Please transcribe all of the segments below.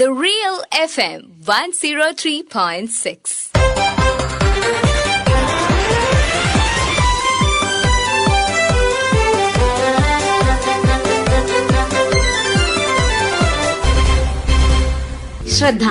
The Real FM 103.6. ശ്രദ്ധ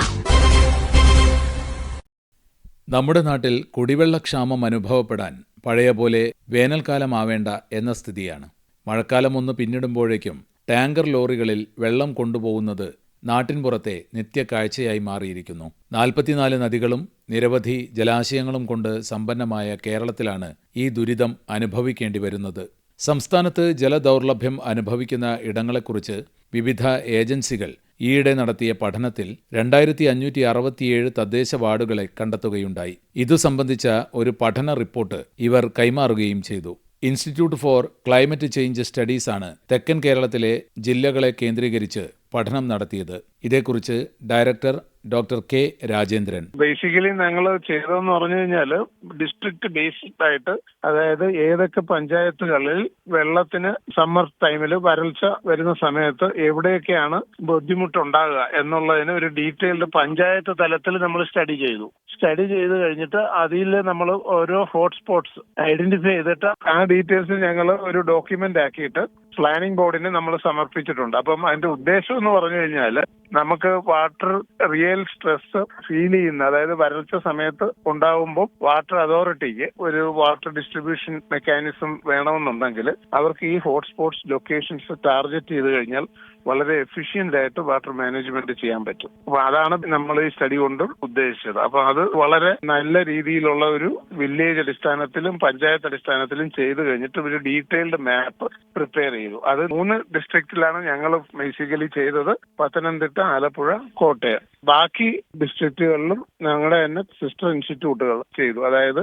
നമ്മുടെ നാട്ടിൽ കുടിവെള്ളക്ഷാമം അനുഭവപ്പെടാൻ പഴയ പോലെ വേനൽക്കാലമാവേണ്ട എന്ന സ്ഥിതിയാണ് മഴക്കാലം ഒന്ന് പിന്നിടുമ്പോഴേക്കും ടാങ്കർ ലോറികളിൽ വെള്ളം കൊണ്ടുപോകുന്നത് നാട്ടിൻപുറത്തെ നിത്യക്കാഴ്ചയായി മാറിയിരിക്കുന്നു. നാൽപ്പത്തിനാല് നദികളും നിരവധി ജലാശയങ്ങളും കൊണ്ട് സമ്പന്നമായ കേരളത്തിലാണ് ഈ ദുരിതം അനുഭവിക്കേണ്ടി വരുന്നത്. സംസ്ഥാനത്ത് ജലദൗർലഭ്യം അനുഭവിക്കുന്ന ഇടങ്ങളെക്കുറിച്ച് വിവിധ ഏജൻസികൾ ഈയിടെ നടത്തിയ പഠനത്തിൽ രണ്ടായിരത്തി അഞ്ഞൂറ്റി അറുപത്തിയേഴ് തദ്ദേശ വാർഡുകളെ കണ്ടെത്തുകയുണ്ടായി. ഇതു സംബന്ധിച്ച ഒരു പഠന റിപ്പോർട്ട് ഇവർ കൈമാറുകയും ചെയ്തു. ഇൻസ്റ്റിറ്റ്യൂട്ട് ഫോർ ക്ലൈമറ്റ് ചേഞ്ച് സ്റ്റഡീസാണ് തെക്കൻ കേരളത്തിലെ ജില്ലകളെ കേന്ദ്രീകരിച്ച് പഠനം നടത്തിയത്. ഇതേക്കുറിച്ച് director doctor K Rajendran. Basically ഞങ്ങൾ ചെയ്തതെന്ന് പറഞ്ഞു കഴിഞ്ഞാൽ ഡിസ്ട്രിക്ട് ബേസ്ഡ് ആയിട്ട് അതായത് ഏതൊക്കെ പഞ്ചായത്തുകളിൽ വെള്ളത്തിന് സമ്മർ ടൈമിൽ വരൾച്ച വരുന്ന സമയത്ത് എവിടെയൊക്കെയാണ് ബുദ്ധിമുട്ടുണ്ടാകുക എന്നുള്ളതിന് ഒരു ഡീറ്റെയിൽഡ് പഞ്ചായത്ത് തലത്തിൽ നമ്മൾ സ്റ്റഡി ചെയ്തു. സ്റ്റഡി ചെയ്ത് കഴിഞ്ഞിട്ട് അതിൽ നമ്മൾ ഓരോ ഹോട്ട്സ്പോട്ട്സ് ഐഡന്റിഫൈ ചെയ്തിട്ട് ആ ഡീറ്റെയിൽസ് ഞങ്ങൾ ഒരു ഡോക്യുമെന്റ് ആക്കിയിട്ട് പ്ലാനിംഗ് ബോർഡിന് നമ്മൾ സമർപ്പിച്ചിട്ടുണ്ട്. അപ്പം അതിന്റെ ഉദ്ദേശം എന്ന് പറഞ്ഞു കഴിഞ്ഞാൽ നമുക്ക് വാട്ടർ റിയൽ സ്ട്രെസ് ഫീൽ ചെയ്യുന്ന അതായത് വരൾച്ച സമയത്ത് ഉണ്ടാവുമ്പോൾ വാട്ടർ അതോറിറ്റിക്ക് ഒരു വാട്ടർ ഡിസ്ട്രിബ്യൂഷൻ മെക്കാനിസം വേണമെന്നുണ്ടെങ്കിൽ അവർക്ക് ഈ ഹോട്ട്സ്പോട്ട്സ് ലൊക്കേഷൻസ് ടാർഗറ്റ് ചെയ്ത് കഴിഞ്ഞാൽ വളരെ എഫിഷ്യന്റ് ആയിട്ട് വാട്ടർ മാനേജ്മെന്റ് ചെയ്യാൻ പറ്റും. അപ്പൊ അതാണ് നമ്മൾ ഈ സ്റ്റഡി കൊണ്ട് ഉദ്ദേശിച്ചത്. അപ്പൊ അത് വളരെ നല്ല രീതിയിലുള്ള ഒരു വില്ലേജ് അടിസ്ഥാനത്തിലും പഞ്ചായത്ത് അടിസ്ഥാനത്തിലും ചെയ്തു കഴിഞ്ഞിട്ട് ഒരു ഡീറ്റെയിൽഡ് മാപ്പ് പ്രിപ്പയർ ചെയ്തു. അത് മൂന്ന് ഡിസ്ട്രിക്റ്റിലാണ് ഞങ്ങൾ ബേസിക്കലി ചെയ്തത്. പത്തനംതിട്ട ആലപ്പുഴ കോട്ടയം. ബാക്കി ഡിസ്ട്രിക്റ്റുകളിലും ഞങ്ങളുടെ തന്നെ സിസ്റ്റർ ഇൻസ്റ്റിറ്റ്യൂട്ടുകൾ ചെയ്തു. അതായത്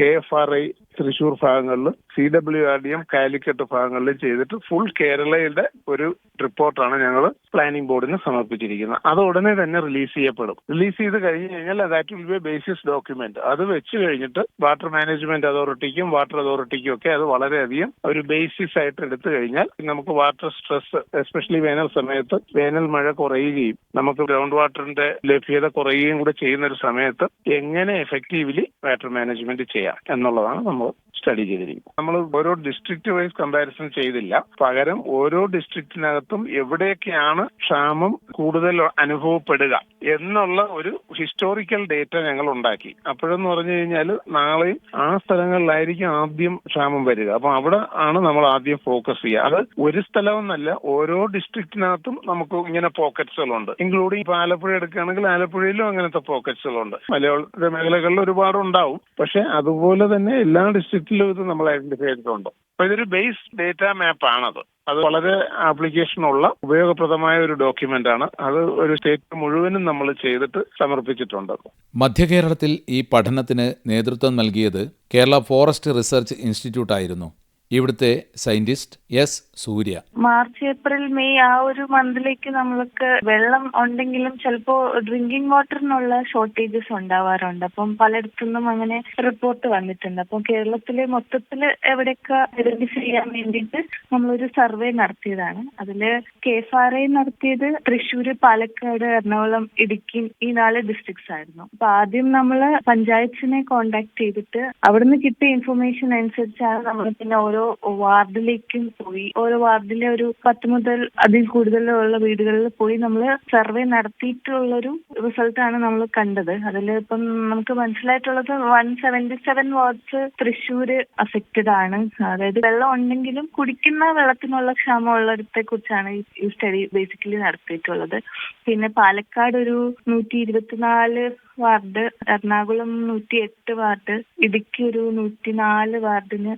K F R I Thrissur ഭാഗങ്ങളിൽ C W R D M Calicut ഭാഗങ്ങളിൽ ചെയ്തിട്ട് ഫുൾ കേരളയുടെ ഒരു റിപ്പോർട്ടാണ് ഞങ്ങൾ പ്ലാനിംഗ് ബോർഡിന് സമർപ്പിച്ചിരിക്കുന്നത്. അത് ഉടനെ തന്നെ റിലീസ് ചെയ്യപ്പെടും. റിലീസ് ചെയ്ത് കഴിഞ്ഞു കഴിഞ്ഞാൽ that will be basis document അത് വെച്ച് കഴിഞ്ഞിട്ട് വാട്ടർ മാനേജ്മെന്റ് അതോറിറ്റിക്കും വാട്ടർ അതോറിറ്റിക്കും ഒക്കെ അത് വളരെയധികം ഒരു ബേസിസ് ആയിട്ട് എടുത്തു കഴിഞ്ഞാൽ നമുക്ക് വാട്ടർ സ്ട്രെസ് എസ്പെഷ്യലി വേനൽ സമയത്ത് വേനൽ മഴ കുറയുകയും നമുക്ക് ഗ്രൗണ്ട് വാട്ടറിന്റെ ലഭ്യത കുറയുകയും കൂടെ ചെയ്യുന്ന ഒരു സമയത്ത് എങ്ങനെ എഫക്റ്റീവ്ലി വാട്ടർ മാനേജ്മെന്റ് ചെയ്യാം എന്നുള്ളതാണ് നമ്മൾ സ്റ്റഡി ചെയ്തിരിക്കും നമ്മൾ ഓരോ ഡിസ്ട്രിക്ട് വൈസ് കമ്പാരിസൺ ചെയ്തില്ല. പകരം ഓരോ ഡിസ്ട്രിക്റ്റിനകത്തും എവിടെയൊക്കെയാണ് ക്ഷാമം കൂടുതൽ അനുഭവപ്പെടുക എന്നുള്ള ഒരു ഹിസ്റ്റോറിക്കൽ ഡേറ്റ ഞങ്ങൾ ഉണ്ടാക്കി. അപ്പോഴെന്ന് പറഞ്ഞു കഴിഞ്ഞാൽ നാളെ ആ സ്ഥലങ്ങളിലായിരിക്കും ആദ്യം ക്ഷാമം വരിക. അപ്പൊ അവിടെ ആണ് നമ്മൾ ആദ്യം ഫോക്കസ് ചെയ്യുക. അത് ഒരു സ്ഥലമെന്നല്ല ഓരോ ഡിസ്ട്രിക്റ്റിനകത്തും നമുക്ക് ഇങ്ങനെ പോക്കറ്റ്സുകളുണ്ട് ഇൻക്ലൂഡിംഗ് ഇപ്പൊ ആലപ്പുഴ എടുക്കുകയാണെങ്കിൽ ആലപ്പുഴയിലും അങ്ങനത്തെ പോക്കറ്റ്സുകളുണ്ട് മലയാള മേഖലകളിൽ ഒരുപാട് ഉണ്ടാവും പക്ഷെ അതുപോലെ തന്നെ എല്ലാ ഡിസ്ട്രിക്റ്റിലും ഇത് നമ്മൾ ഐഡന്റിഫൈ ചെയ്തിട്ടുണ്ട്. അപ്പൊ ഇതൊരു ബേസ് ഡേറ്റ മാപ്പ് ആണത്. അത് വളരെ ആപ്ലിക്കേഷനുള്ള ഉപയോഗപ്രദമായ ഒരു ഡോക്യുമെന്റ് ആണ്. അത് ഒരു സ്റ്റേറ്റ് മുഴുവനും നമ്മൾ ചെയ്തിട്ട് സമർപ്പിച്ചിട്ടുണ്ട്. മധ്യകേരളത്തിൽ ഈ പഠനത്തിന് നേതൃത്വം നൽകിയത് കേരള ഫോറസ്റ്റ് റിസർച്ച് ഇൻസ്റ്റിറ്റ്യൂട്ട് ആയിരുന്നു. ഇവിടുത്തെ scientist S Surya. March April May ആ ഒരു മന്തിലേക്ക് നമ്മൾക്ക് വെള്ളം ഉണ്ടെങ്കിലും ചിലപ്പോ ഡ്രിങ്കിങ് വാട്ടറിനുള്ള ഷോർട്ടേജസ് ഉണ്ടാവാറുണ്ട്. അപ്പം പലയിടത്തുനിന്നും അങ്ങനെ റിപ്പോർട്ട് വന്നിട്ടുണ്ട്. അപ്പം കേരളത്തിലെ മൊത്തത്തിൽ എവിടെയൊക്കെ ഐഡന്റിഫൈ ചെയ്യാൻ വേണ്ടിയിട്ട് നമ്മളൊരു സർവേ നടത്തിയതാണ്. അതിൽ കെ എഫ് ആർ ഐ നടത്തിയത് തൃശ്ശൂര് പാലക്കാട് എറണാകുളം ഇടുക്കി ഈ നാല് ഡിസ്ട്രിക്ട്സ് ആയിരുന്നു. അപ്പൊ ആദ്യം നമ്മൾ പഞ്ചായത്തിനെ കോണ്ടാക്ട് ചെയ്തിട്ട് അവിടുന്ന് കിട്ടിയ ഇൻഫർമേഷൻ അനുസരിച്ചാണ് നമ്മൾ പിന്നെ ഓരോ വാർഡിലേക്കും പോയി. ഓരോ വാർഡിലെ ഒരു പത്ത് മുതൽ അതിൽ കൂടുതലുള്ള വീടുകളിൽ പോയി നമ്മൾ സർവേ നടത്തിയിട്ടുള്ള നടത്തിയിട്ടുള്ളൊരു റിസൾട്ടാണ് നമ്മൾ കണ്ടത്. അതിൽ ഇപ്പം നമുക്ക് മനസ്സിലായിട്ടുള്ളത് one seventy seven wards Thrissur affected ആണ്. അതായത് വെള്ളം ഉണ്ടെങ്കിലും കുടിക്കുന്ന വെള്ളത്തിനുള്ള ക്ഷാമമുള്ളിടത്തെ കുറിച്ചാണ് ഈ സ്റ്റഡി ബേസിക്കലി നടത്തിയിട്ടുള്ളത്. പിന്നെ പാലക്കാട് ഒരു നൂറ്റി ഇരുപത്തിനാല് വാർഡ് എറണാകുളം നൂറ്റി എട്ട് വാർഡ് ഇടുക്കി ഒരു നൂറ്റിനാല് വാർഡിന്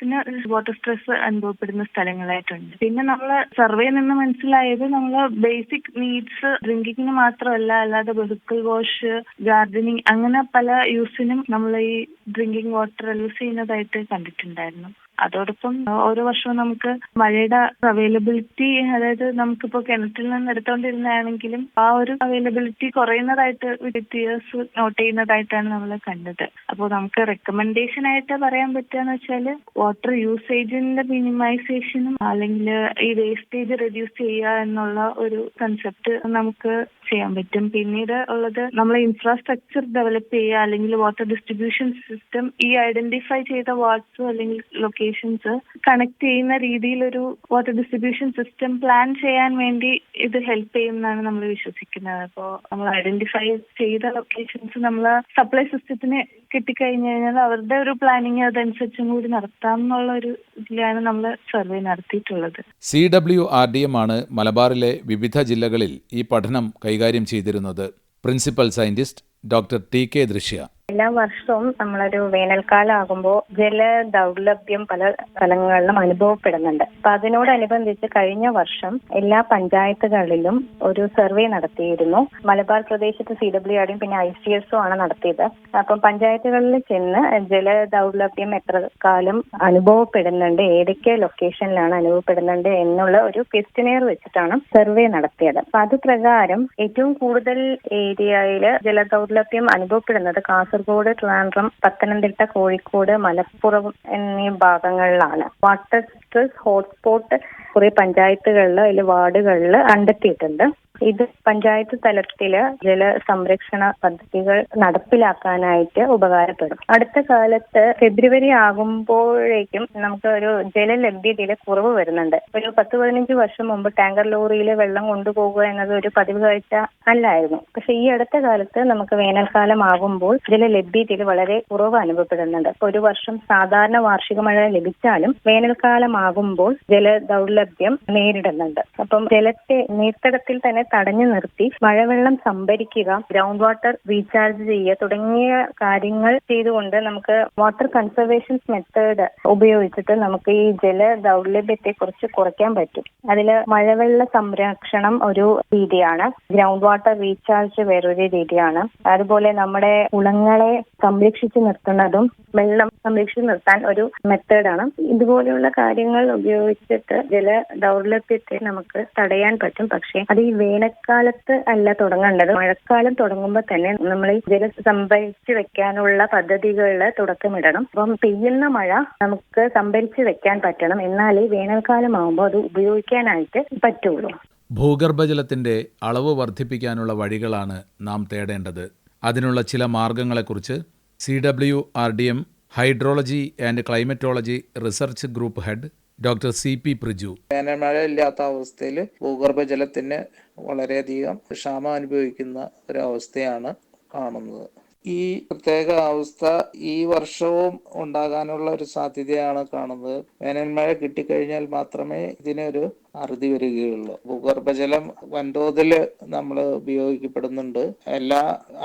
കുടിവെള്ളത്തിന് വാട്ടർ സ്ട്രെസ് അനുഭവപ്പെടുന്ന സ്ഥലങ്ങളായിട്ടുണ്ട്. പിന്നെ നമ്മൾ സർവേ നിന്ന് മനസ്സിലായത് നമ്മൾ ബേസിക് നീഡ്സ് ഡ്രിങ്കിങ്ങിന് മാത്രമല്ല അല്ലാതെ വെഹിക്കിൾ വാഷ് ഗാർഡനിങ് അങ്ങനെ പല യൂസിനും നമ്മൾ ഈ ഡ്രിങ്കിങ് വാട്ടർ യൂസ് ചെയ്യുന്നതായിട്ട് കണ്ടിട്ടുണ്ടായിരുന്നു. അതോടൊപ്പം ഓരോ വർഷവും നമുക്ക് മഴയുടെ അവൈലബിലിറ്റി അതായത് നമുക്കിപ്പോ കിണറ്റിൽ നിന്ന് എടുത്തോണ്ടിരുന്നാണെങ്കിലും ആ ഒരു അവൈലബിലിറ്റി കുറയുന്നതായിട്ട് വിദ്യാസ് നോട്ട് ചെയ്യുന്നതായിട്ടാണ് നമ്മൾ കണ്ടത്. അപ്പോൾ നമുക്ക് റെക്കമെൻഡേഷൻ ആയിട്ട് പറയാൻ പറ്റുകയെന്ന് വെച്ചാൽ വാട്ടർ യൂസേജിന്റെ മിനിമൈസേഷനും അല്ലെങ്കിൽ ഈ വേസ്റ്റേജ് റെഡ്യൂസ് ചെയ്യുക എന്നുള്ള ഒരു കൺസെപ്റ്റ് നമുക്ക് ചെയ്യാൻ പറ്റും. പിന്നീട് ഉള്ളത് നമ്മൾ ഇൻഫ്രാസ്ട്രക്ചർ ഡെവലപ്പ് ചെയ്യുക അല്ലെങ്കിൽ വാട്ടർ ഡിസ്ട്രിബ്യൂഷൻ സിസ്റ്റം ഈ ഐഡന്റിഫൈ ചെയ്ത വാർഡ്സ് അല്ലെങ്കിൽ ലൊക്കേഷൻസ് കണക്ട് ചെയ്യുന്ന രീതിയിലൊരു വാട്ടർ ഡിസ്ട്രിബ്യൂഷൻ സിസ്റ്റം പ്ലാൻ ചെയ്യാൻ വേണ്ടി ഇത് ഹെൽപ്പ് ചെയ്യുമെന്നാണ് നമ്മൾ വിശ്വസിക്കുന്നത്. അപ്പോൾ നമ്മൾ ഐഡന്റിഫൈ ചെയ്ത ലൊക്കേഷൻസ് നമ്മൾ സപ്ലൈ സിസ്റ്റത്തിന് കിട്ടിക്കഴിഞ്ഞു കഴിഞ്ഞാൽ അവരുടെ ഒരു പ്ലാനിങ് അതനുസരിച്ചും കൂടി നടത്താം എന്നുള്ള ഒരു ഇതിലാണ് നമ്മൾ സർവേ നടത്തിയിട്ടുള്ളത്. C W R D M ആണ് മലബാറിലെ വിവിധ ജില്ലകളിൽ ഈ പഠനം കൈകാര്യം ചെയ്തിരുന്നത് principal scientist doctor T K Drishya. എല്ലാ വർഷവും നമ്മളൊരു വേനൽക്കാലം ആകുമ്പോൾ ജല ദൗർലഭ്യം പല സ്ഥലങ്ങളിലും അനുഭവപ്പെടുന്നുണ്ട്. അപ്പൊ അതിനോടനുബന്ധിച്ച് കഴിഞ്ഞ വർഷം എല്ലാ പഞ്ചായത്തുകളിലും ഒരു സർവേ നടത്തിയിരുന്നു. മലബാർ പ്രദേശത്ത് സി ഡബ്ല്യു ആർഡിയും പിന്നെ ഐ സി എസും ആണ് നടത്തിയത്. അപ്പം പഞ്ചായത്തുകളിൽ ചെന്ന് ജല ദൗർലഭ്യം എത്ര കാലം അനുഭവപ്പെടുന്നുണ്ട് ഏതൊക്കെ ലൊക്കേഷനിലാണ് അനുഭവപ്പെടുന്നുണ്ട് എന്നുള്ള ഒരു ക്വസ്റ്റിനെയർ വെച്ചിട്ടാണ് സർവേ നടത്തിയത്. അപ്പൊ അത് പ്രകാരം ഏറ്റവും കൂടുതൽ ഏരിയയിൽ ജല ദൗർലഭ്യം അനുഭവപ്പെടുന്നത് കാസർഗോഡ് ട്രിവാൻഡ്രം പത്തനംതിട്ട കോഴിക്കോട് മലപ്പുറം എന്നീ ഭാഗങ്ങളിലാണ്. വാട്ടർ സ്ട്രെസ് ഹോട്ട്സ്പോട്ട് കുറെ പഞ്ചായത്തുകളിൽ അതിൽ വാർഡുകളിൽ കണ്ടെത്തിയിട്ടുണ്ട്. ഇത് പഞ്ചായത്ത് തലത്തിൽ ജലസംരക്ഷണ പദ്ധതികൾ നടപ്പിലാക്കാനായിട്ട് ഉപകാരപ്പെടും. അടുത്ത കാലത്ത് ഫെബ്രുവരി ആകുമ്പോഴേക്കും നമുക്ക് ഒരു ജലലഭ്യതയിൽ കുറവ് വരുന്നുണ്ട്. ഒരു പത്ത് പതിനഞ്ച് വർഷം മുമ്പ് ടാങ്കർ ലോറിയിൽ വെള്ളം കൊണ്ടുപോകുക എന്നത് ഒരു പതിവ് കാഴ്ച അല്ലായിരുന്നു. പക്ഷെ ഈ അടുത്ത കാലത്ത് നമുക്ക് വേനൽക്കാലം ആകുമ്പോൾ ജലലഭ്യതയിൽ വളരെ കുറവ് അനുഭവപ്പെടുന്നുണ്ട്. ഒരു വർഷം സാധാരണ വാർഷിക മഴ ലഭിച്ചാലും വേനൽക്കാലം ആകുമ്പോൾ ജല ദൗർലഭ്യം നേരിടുന്നുണ്ട്. അപ്പം ജലത്തെ നീർത്തടത്തിൽ തന്നെ തടഞ്ഞു നിർത്തി മഴവെള്ളം സംഭരിക്കുക ഗ്രൗണ്ട് വാട്ടർ റീചാർജ് ചെയ്യുക തുടങ്ങിയ കാര്യങ്ങൾ ചെയ്തുകൊണ്ട് നമുക്ക് വാട്ടർ കൺസർവേഷൻ മെത്തേഡ് ഉപയോഗിച്ചിട്ട് നമുക്ക് ഈ ജല ദൗർലഭ്യത്തെ കുറിച്ച് കുറയ്ക്കാൻ പറ്റും. അതിൽ മഴവെള്ള സംരക്ഷണം ഒരു രീതിയാണ് ഗ്രൗണ്ട് വാട്ടർ റീചാർജ് വേറൊരു രീതിയാണ്. അതുപോലെ നമ്മുടെ കുളങ്ങളെ സംരക്ഷിച്ചു നിർത്തുന്നതും വെള്ളം സംരക്ഷിച്ചു നിർത്താൻ ഒരു മെത്തേഡാണ് ഇതുപോലെയുള്ള കാര്യങ്ങൾ ഉപയോഗിച്ചിട്ട് ജല ദൗർലഭ്യത്തെ നമുക്ക് തടയാൻ പറ്റും. പക്ഷേ അത് ഈ വേനൽക്കാലത്ത് അല്ല തുടങ്ങേണ്ടത്. മഴക്കാലം തുടങ്ങുമ്പോൾ തന്നെ നമ്മൾ ജല സംഭരിച്ചു വെക്കാനുള്ള പദ്ധതികളിൽ തുടക്കമിടണം. അപ്പം പെയ്യുന്ന മഴ നമുക്ക് സംഭരിച്ചു വെക്കാൻ പറ്റണം. എന്നാലേ വേനൽക്കാലം ആകുമ്പോൾ അത് ഉപയോഗിക്കാനായിട്ട് പറ്റുള്ളൂ. ഭൂഗർഭജലത്തിന്റെ അളവ് വർദ്ധിപ്പിക്കാനുള്ള വഴികളാണ് നാം തേടേണ്ടത്. അതിനുള്ള ചില മാർഗങ്ങളെക്കുറിച്ച് C W R D M hydrology and climatology research group head doctor C P Priju. വേനൽമഴ ഇല്ലാത്ത അവസ്ഥയിൽ ഭൂഗർഭജലത്തിന് വളരെയധികം ക്ഷാമം അനുഭവിക്കുന്ന ഒരവസ്ഥയാണ് കാണുന്നത്. ഈ പ്രത്യേക അവസ്ഥ ഈ വർഷവും ഉണ്ടാകാനുള്ള ഒരു സാധ്യതയാണ് കാണുന്നത്. വേനൽമഴ കിട്ടിക്കഴിഞ്ഞാൽ മാത്രമേ ഇതിനൊരു അറുതി വരികയുള്ളൂ. ഭൂഗർഭജലം വൻതോതിൽ നമ്മൾ ഉപയോഗിക്കപ്പെടുന്നുണ്ട്. എല്ലാ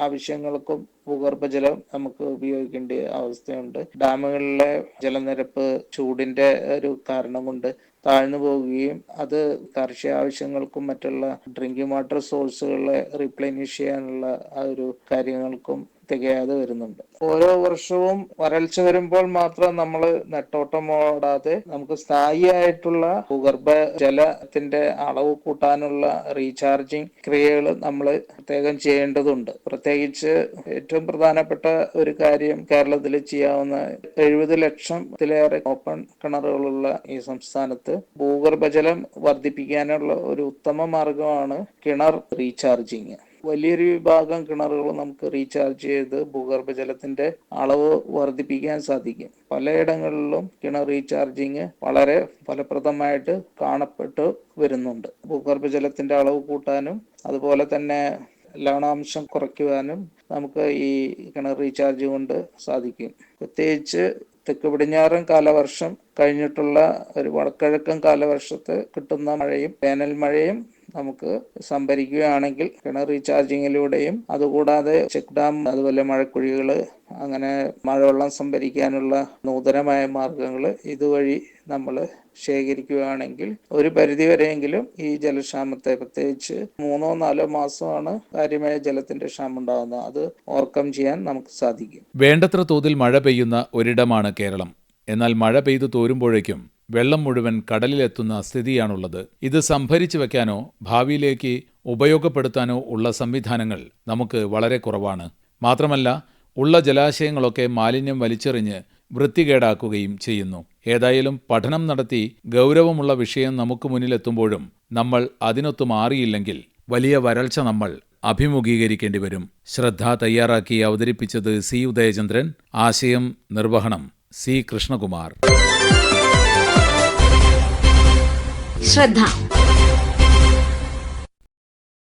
ആവശ്യങ്ങൾക്കും ഭൂഗർഭജലം നമുക്ക് ഉപയോഗിക്കേണ്ട അവസ്ഥയുണ്ട്. ഡാമുകളിലെ ജലനിരപ്പ് ചൂടിന്റെ ഒരു കാരണം കൊണ്ട് താഴ്ന്നു പോവുകയും അത് കാർഷിക ആവശ്യങ്ങൾക്കും മറ്റുള്ള ഡ്രിങ്കിങ് വാട്ടർ സോഴ്സുകളെ റീപ്ലേനിഷ് ചെയ്യാനുള്ള ആ ഒരു കാര്യങ്ങൾക്കും തികയാതെ വരുന്നുണ്ട്. ഓരോ വർഷവും വരൾച്ച വരുമ്പോൾ മാത്രം നമ്മൾ നെട്ടോട്ടം ഓടാതെ നമുക്ക് സ്ഥായിയായിട്ടുള്ള ഭൂഗർഭ ജലത്തിന്റെ അളവ് കൂട്ടാനുള്ള റീചാർജിങ് ക്രിയകൾ നമ്മൾ പ്രത്യേകം ചെയ്യേണ്ടതുണ്ട്. പ്രത്യേകിച്ച് ഏറ്റവും പ്രധാനപ്പെട്ട ഒരു കാര്യം കേരളത്തിൽ ചെയ്യാവുന്ന എഴുപത് ലക്ഷത്തിലേറെ ഓപ്പൺ കിണറുകളുള്ള ഈ സംസ്ഥാനത്ത് ഭൂഗർഭജലം വർദ്ധിപ്പിക്കാനുള്ള ഒരു ഉത്തമ മാർഗമാണ് കിണർ റീചാർജിങ്. വലിയൊരു വിഭാഗം കിണറുകൾ നമുക്ക് റീചാർജ് ചെയ്ത് ഭൂഗർഭജലത്തിന്റെ അളവ് വർദ്ധിപ്പിക്കാൻ സാധിക്കും. പലയിടങ്ങളിലും കിണർ റീചാർജിങ് വളരെ ഫലപ്രദമായിട്ട് കാണപ്പെട്ടു വരുന്നുണ്ട്. ഭൂഗർഭജലത്തിന്റെ അളവ് കൂട്ടാനും അതുപോലെ തന്നെ ലവണാംശം കുറയ്ക്കുവാനും നമുക്ക് ഈ കിണർ റീചാർജ് കൊണ്ട് സാധിക്കും. പ്രത്യേകിച്ച് തെക്ക് പടിഞ്ഞാറൻ കാലവർഷം കഴിഞ്ഞിട്ടുള്ള ഒരു വടക്കിഴക്കൻ കാലവർഷത്ത് കിട്ടുന്ന മഴയും വേനൽ മഴയും നമുക്ക് സംഭരിക്കുകയാണെങ്കിൽ കിണർ റീചാർജിങ്ങിലൂടെയും അതുകൂടാതെ ചെക്ക് ഡാം അതുപോലെ മഴക്കുഴികൾ അങ്ങനെ മഴവെള്ളം സംഭരിക്കാനുള്ള നൂതനമായ മാർഗങ്ങൾ ഇതുവഴി നമ്മൾ ശേഖരിക്കുകയാണെങ്കിൽ ഒരു പരിധിവരെയെങ്കിലും ഈ ജലക്ഷാമത്തെ പ്രത്യേകിച്ച് മൂന്നോ നാലോ മാസമാണ് കാര്യമായ ജലത്തിന്റെ ക്ഷാമം ഉണ്ടാകുന്നത് അത് ഓവർകം ചെയ്യാൻ നമുക്ക് സാധിക്കും. വേണ്ടത്ര തോതിൽ മഴ പെയ്യുന്ന ഒരിടമാണ് കേരളം. എന്നാൽ മഴ പെയ്തു തോരുമ്പോഴേക്കും വെള്ളം മുഴുവൻ കടലിലെത്തുന്ന സ്ഥിതിയാണുള്ളത്. ഇത് സംഭരിച്ചു വയ്ക്കാനോ ഭാവിയിലേക്ക് ഉപയോഗപ്പെടുത്താനോ ഉള്ള സംവിധാനങ്ങൾ നമുക്ക് വളരെ കുറവാണ്. മാത്രമല്ല ഉള്ള ജലാശയങ്ങളൊക്കെ മാലിന്യം വലിച്ചെറിഞ്ഞ് വൃത്തികേടാക്കുകയും ചെയ്യുന്നു. ഏതായാലും പഠനം നടത്തി ഗൗരവമുള്ള വിഷയം നമുക്ക് മുന്നിലെത്തുമ്പോഴും നമ്മൾ അതിനൊത്തു മാറിയില്ലെങ്കിൽ വലിയ വരൾച്ച നമ്മൾ അഭിമുഖീകരിക്കേണ്ടി വരും ശ്രദ്ധ തയ്യാറാക്കി അവതരിപ്പിച്ചത് സി. ഉദയചന്ദ്രൻ. ആശയം നിർവഹണം സി. കൃഷ്ണകുമാർ. श्रद्धा।